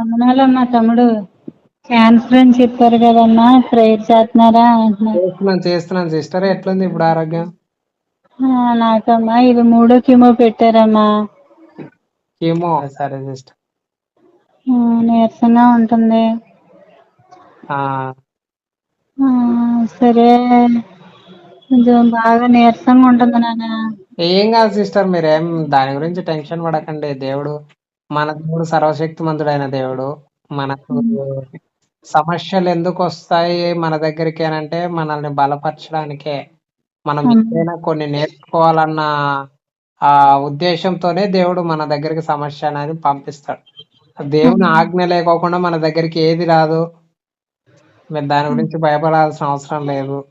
వందనాలమ్మా తమ్ముడు. క్యాన్సర్ అని చెప్పారు కదమ్మా ప్రేయర్ చేస్తున్నారా చేస్తున్నాను చేస్తున్నాను సిస్టర్ ఎట్లుంది ఇప్పుడు ఆరోగ్యం? నాకమ్మా ఇది మూడో కిమో పెట్టారమ్మా. ఏమో సరే సిస్టర్ నీరసంగా ఉంటుంది. సరే. కొంచెం బాగా నీరసంగా ఉంటుంది నాన్న. ఏం కాదు సిస్టర్ మీరేం దాని గురించి టెన్షన్ పడకండి. దేవుడు మన దేవుడు సర్వశక్తిమంతుడైన దేవుడు. మనకు సమస్యలు ఎందుకు వస్తాయి మన దగ్గరికి అంటే మనల్ని బలపరచడానికే. మనం ఏదైనా కొన్ని నేర్చుకోవాలన్న ఆ ఉద్దేశంతోనే దేవుడు మన దగ్గరికి సమస్య అనేది పంపిస్తాడు. దేవుని ఆజ్ఞ లేకోకుండా మన దగ్గరికి ఏది రాదు. మీరు దాని గురించి భయపడాల్సిన అవసరం లేదు.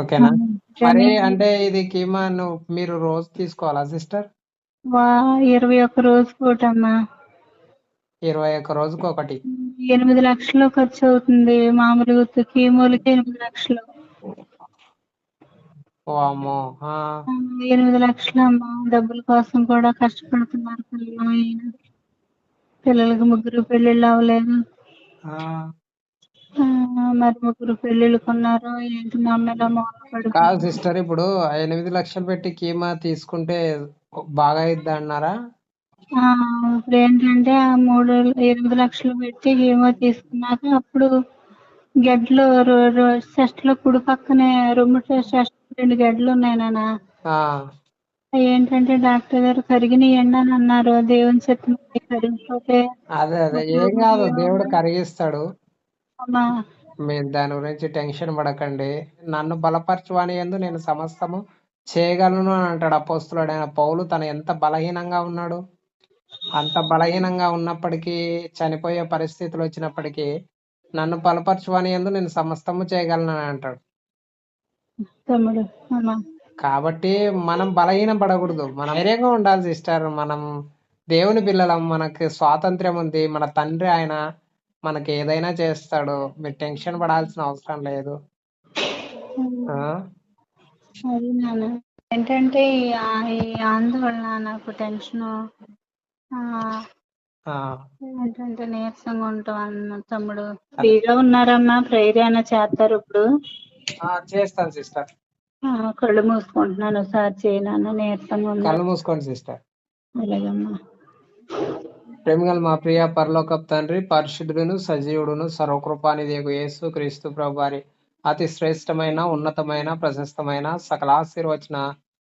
ఓకేనా? మరి అంటే ఇది కీమా నువ్వు మీరు రోజు తీసుకోవాలా సిస్టర్? వా ఇరవై ఒక్క రోజు పూటమ్మా ఇరవై ఒక్క రోజుకి ఒకటి ఎనిమిది లక్షలు ఖర్చు అవుతుంది మామూలుగా ఉత్త కీమోలకి ఎనిమిది లక్షలు. అమ్మో ఎనిమిది లక్షలు అమ్మా డబ్బుల కోసం కూడా కష్టపడుతున్నారు పిల్లలు పిల్లలకి ముగ్గురు పెళ్ళిళ్ళు అవ్వలేదు. మరి ముగ్గురు పెళ్ళిళ్ళు కొన్నారు. ఏంటి మా అమ్మ పడుకుంది. కాదు సిస్టర్ ఇప్పుడు ఎనిమిది లక్షలు పెట్టి కీమా తీసుకుంటే బాగా అయిద్ది అన్నారా ఆ, ఇప్పుడు ఏంటంటే ఆ మూడు ఎనిమిది లక్షలు పెట్టి ఏమో తీసుకున్నాక అప్పుడు గడ్డలు చెస్ట్లో కుడి పక్కనే రొమ్ము చెస్ట్ రెండు గడ్డలు ఉన్నాయి నాన్న. ఆ. అవి ఏంటంటే డాక్టర్ గారు కరిగినాయండి అని అన్నారు. దేవుని చెప్పిన కరిగిపోతే అదే అదే. ఏం కాదు. దేవుడు కరిగిస్తాడు. అమ్మా. మీరు దాని గురించి టెన్షన్ పడకండి. నన్ను బలపరచువని ఎందు నేను సమస్తము చేయగలను అని అంటాడు అపోస్తులుడైన పౌలు తను ఎంత బలహీనంగా ఉన్నాడు? అంత బలహీనంగా ఉన్నప్పటికీ చనిపోయే పరిస్థితులు వచ్చినప్పటికీ నన్ను బలపరచువని ఎందు నేను సమస్తము చేయగలను అని అంటాడు. కాబట్టి మనం బలహీన పడకూడదు. మనం ధైర్యంగా ఉండాలి సిస్టర్. మనం దేవుని పిల్లలం. మనకి స్వాతంత్ర్యం ఉంది. మన తండ్రి ఆయన మనకి ఏదైనా చేస్తాడు. మీరు టెన్షన్ పడాల్సిన అవసరం లేదు. ఆ? అది నాన్న ఏంటంటే ఈ ఆందోళన నాకు టెన్షన్ ఆ. ఏంటంటే నీరసంగా ఉంటాం అన్న తమ్ముడు. ఫ్రీగా ఉన్నారమ్మా ప్రేయర్ అయినా చేస్తారు ఇప్పుడు. ఆ, చేస్తాను సిస్టర్. ఆ, కళ్ళు మూసుకుంటున్నాను సార్ చేయనన్న నీరసంగా ఉంది. కళ్ళు మూసుకోండి సిస్టర్. అలాగమ్మా. ప్రేమగల మా ప్రియ పరలోకప్ తండ్రి పరిశుద్ధుడును సజీవుడును సర్వకృపానిదేగు యేసు క్రీస్తు ప్రభు వారి అతి శ్రేష్టమైన ఉన్నతమైన ప్రశస్తమైన సకల ఆశీర్వచన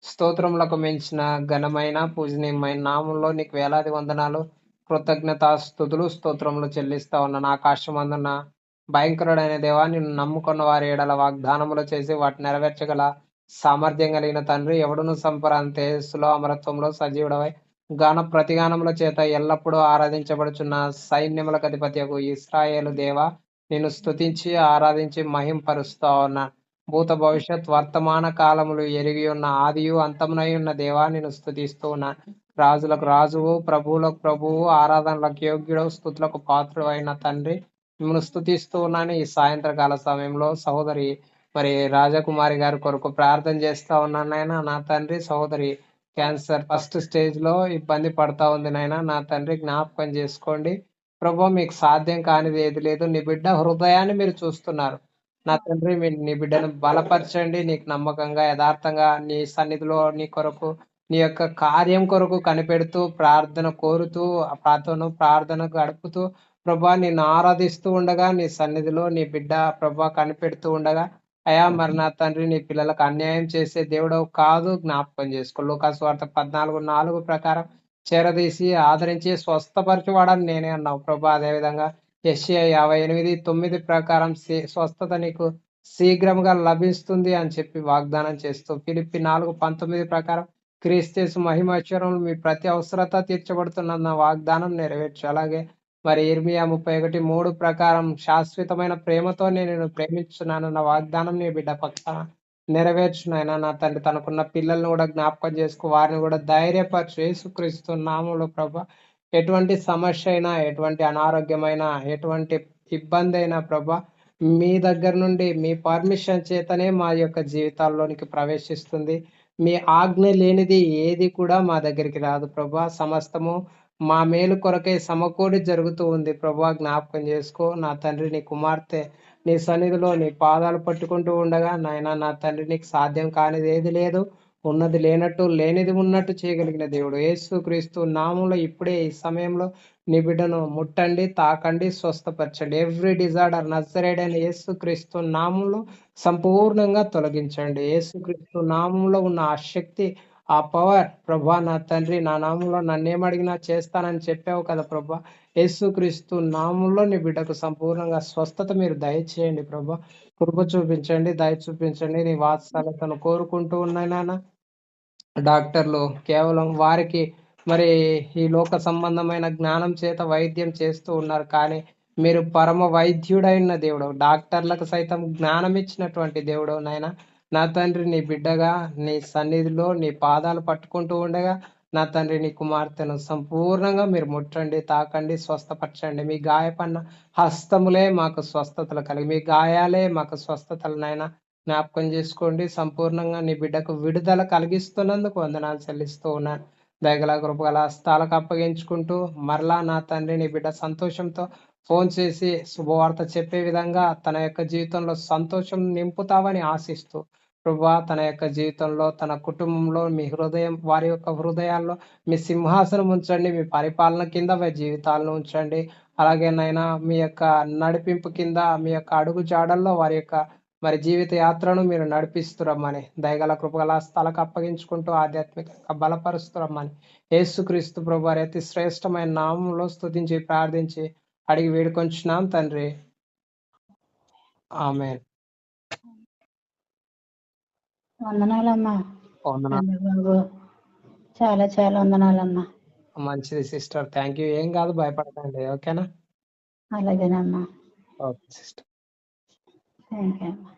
స్తోత్రములకు మించిన ఘనమైన పూజనీయమైన నామంలో నీకు వేలాది వందనాలు కృతజ్ఞత స్థుతులు స్తోత్రములు చెల్లిస్తా ఉన్నాను. ఆకాశమందున్న భయంకరుడైన దేవా నిన్ను నమ్ముకున్న వారి ఏడల వాగ్దానములు చేసి వాటిని నెరవేర్చగల సామర్థ్యం కలిగిన తండ్రి ఎవడును సంపరాంతే సులో అమరత్వంలో సజీవుడవై గాన ప్రతిగానముల చేత ఎల్లప్పుడూ ఆరాధించబడుచున్న సైన్యములకు అధిపత్యకు ఇస్రాయేలు దేవ నేను స్తుతించి ఆరాధించి మహింపరుస్తా ఉన్నా భూత భవిష్యత్ వర్తమాన కాలములు ఎరిగి ఉన్న ఆదియు అంతమునై ఉన్న దేవా నేను స్థుతిస్తూ ఉన్నా రాజులకు రాజువు ప్రభువులకు ప్రభువు ఆరాధనలకు యోగ్యుడు స్థుతులకు పాత్రుడు అయిన తండ్రి మిమ్మల్ని స్థుతిస్తూ ఉన్నాను. ఈ సాయంత్రకాల సమయంలో సహోదరి మరి రాజకుమారి గారి కొరకు ప్రార్థన చేస్తా ఉన్నాను నాయన. నా తండ్రి సహోదరి క్యాన్సర్ ఫస్ట్ స్టేజ్లో ఇబ్బంది పడతా ఉంది నాయన. నా తండ్రి జ్ఞాపకం చేసుకోండి. ప్రభు మీకు సాధ్యం కానిది ఏది లేదు. నీ బిడ్డ హృదయాన్ని మీరు చూస్తున్నారు. నా తండ్రి మీ నీ బిడ్డను బలపరచండి. నీకు నమ్మకంగా యథార్థంగా నీ సన్నిధిలో నీ కొరకు నీ యొక్క కార్యం కొరకు కనిపెడుతూ ప్రార్థన కోరుతూ ప్రార్థన ప్రార్థన గడుపుతూ ప్రభా నిన్ను ఆరాధిస్తూ ఉండగా నీ సన్నిధిలో నీ బిడ్డ ప్రభా కనిపెడుతూ ఉండగా అయా మరి నా తండ్రి నీ పిల్లలకు అన్యాయం చేసే దేవుడవు కాదు జ్ఞాపకం చేసుకో. లోకాసు వార్త పద్నాలుగు నాలుగు ప్రకారం చేరదీసి ఆదరించి స్వస్థపరచువాడని నేనే అన్నావు. ప్రభా అదేవిధంగా ఎస్ఏ యాభై ఎనిమిది తొమ్మిది ప్రకారం స్వస్థత నీకు శీఘ్రంగా లభిస్తుంది అని చెప్పి వాగ్దానం చేస్తూ పిలిపి నాలుగు పంతొమ్మిది ప్రకారం క్రీస్తేసు మహిమశ్వరంలో మీ ప్రతి అవసరత తీర్చబడుతున్న వాగ్దానం నెరవేర్చు. అలాగే మరి ఇర్మియా ముప్పై ఒకటి మూడు ప్రకారం శాశ్వతమైన ప్రేమతో నేను ప్రేమించున్నానన్న వాగ్దానం నీ బిడ్డ పక్షాన నెరవేర్చునైనా నా తండ్రి. తనకున్న పిల్లల్ని కూడా జ్ఞాపకం చేసుకో. వారిని కూడా ధైర్యపరచు. యేసుక్రీస్తు నామంలో ప్రభ ఎటువంటి సమస్య అయినా ఎటువంటి అనారోగ్యమైన ఎటువంటి ఇబ్బంది అయినా ప్రభ మీ దగ్గర నుండి మీ పర్మిషన్ చేతనే మా యొక్క జీవితాల్లోనికి ప్రవేశిస్తుంది. మీ ఆజ్ఞ లేనిది ఏది కూడా మా దగ్గరికి రాదు ప్రభా. సమస్తము మా మేలు కొరకై సమకూడి జరుగుతూ ఉంది ప్రభా. జ్ఞాపకం చేసుకో. నా తండ్రి నీ కుమార్తె నీ సన్నిధిలో నీ పాదాలు పట్టుకుంటూ ఉండగా నాయన నా తండ్రి నీకు సాధ్యం కానిది ఏది లేదు. ఉన్నది లేనట్టు లేనిది ఉన్నట్టు చేయగలిగిన దేవుడు యేసు క్రీస్తు నామంలో ఇప్పుడే ఈ సమయంలో నీ బిడ్డను ముట్టండి తాకండి స్వస్థపరచండి. ఎవ్రీ డిజార్డర్ నజరేడైన యేసు క్రీస్తు నామంలో సంపూర్ణంగా తొలగించండి. యేసు క్రీస్తు నామంలో ఉన్న ఆ శక్తి ఆ పవర్ ప్రభా నా తండ్రి నా నామంలో నన్నేమడిగినా చేస్తానని చెప్పావు కదా ప్రభా. యేసుక్రీస్తు నామంలో నీ బిడ్డకు సంపూర్ణంగా స్వస్థత మీరు దయచేయండి ప్రభా. కృప చూపించండి దయ చూపించండి నీ వాత్సల్యతను కోరుకుంటూ ఉన్నాయినా నాన్న. డాక్టర్లు కేవలం వారికి మరి ఈ లోక సంబంధమైన జ్ఞానం చేత వైద్యం చేస్తూ ఉన్నారు కానీ మీరు పరమ వైద్యుడైన దేవుడు డాక్టర్లకు సైతం జ్ఞానం ఇచ్చినటువంటి దేవుడు నాయన. నా తండ్రి నీ బిడ్డగా నీ సన్నిధిలో నీ పాదాలు పట్టుకుంటూ ఉండగా నా తండ్రి నీ కుమార్తెను సంపూర్ణంగా మీరు ముట్టండి తాకండి స్వస్థపరచండి. మీ గాయపన్న హస్తములే మాకు స్వస్థతలు కలిగి మీ గాయాలే మాకు స్వస్థతలు నాయన. జ్ఞాపకం చేసుకోండి సంపూర్ణంగా నీ బిడ్డకు విడుదల కలిగిస్తున్నందుకు వందనాలు చెల్లిస్తూ ఉన్నాను. దయగల కృపగల హస్తాలకు అప్పగించుకుంటూ మరలా నా తండ్రి నీ బిడ్డ సంతోషంతో ఫోన్ చేసి శుభవార్త చెప్పే విధంగా తన యొక్క జీవితంలో సంతోషం నింపుతావని ఆశిస్తూ ప్రభా తన యొక్క జీవితంలో తన కుటుంబంలో మీ హృదయం వారి యొక్క హృదయాల్లో మీ సింహాసనం ఉంచండి మీ పరిపాలన కింద మీ జీవితాలను ఉంచండి. అలాగే నైనా మీ యొక్క నడిపింపు కింద మీ యొక్క అడుగు జాడల్లో వారి యొక్క మరి జీవిత యాత్రను మీరు నడిపిస్తురమ్మని దయగల కృపగల స్థలకు అప్పగించుకుంటూ ఆధ్యాత్మికంగా బలపరుస్తురమ్మని యేసుక్రీస్తు ప్రభు వారి అతి శ్రేష్టమైన నామంలో స్తుతించి ప్రార్థించి అడిగి వేడుకొంచున్నాం తండ్రి. ఆమె వందనాలమ్మా. చాలా చాలా వందనాలమ్మా. మంచిది సిస్టర్. Thank you. ఏం కాదు భయపడకండి. ఓకేనా? అలాగేనమ్మా. Okay sister. థ్యాంక్ యూ అమ్మా.